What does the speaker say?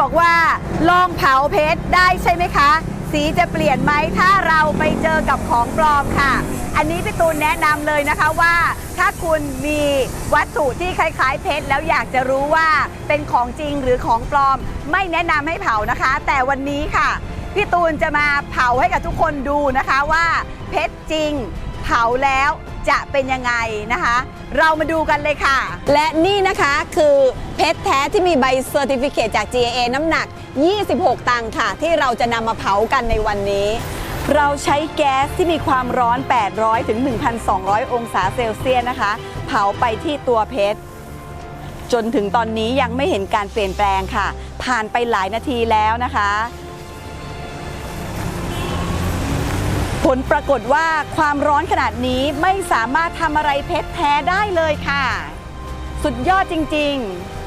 บอกว่าลองเผาเพชรได้ใช่ไหมคะ สีจะเปลี่ยนไหมถ้าเราไปเจอกับของปลอมค่ะ อันนี้พี่ตูนแนะนำเลยนะคะว่า ถ้าคุณมีวัตถุที่คล้ายๆ เพชรแล้วอยากจะรู้ว่าเป็นของจริงหรือของปลอม ไม่แนะนำให้เผานะคะ แต่วันนี้ค่ะ พี่ตูนจะมาเผาให้กับทุกคนดูนะคะว่า เพชรจริง เผาแล้วจะเป็นยังไงนะคะ เรามาดูกันเลยค่ะ และนี่นะคะคือเพชรแท้ที่มีใบเซอร์ติฟิเคตจาก GAA น้ำหนัก 26 ตังค์ค่ะ ที่เราจะนำมาเผากันในวันนี้ เราใช้แก๊สที่มีความร้อน 800 ถึง 1,200 องศาเซลเซียสนะคะ เผาไปที่ตัวเพชรจนถึงตอนนี้ยังไม่เห็นการเปลี่ยนแปลงค่ะ ผ่านไปหลายนาทีแล้วนะคะ ผลปรากฏว่าความร้อนขนาดนี้ไม่สามารถทำอะไรเพชรแท้ได้เลยค่ะ สุดยอดจริง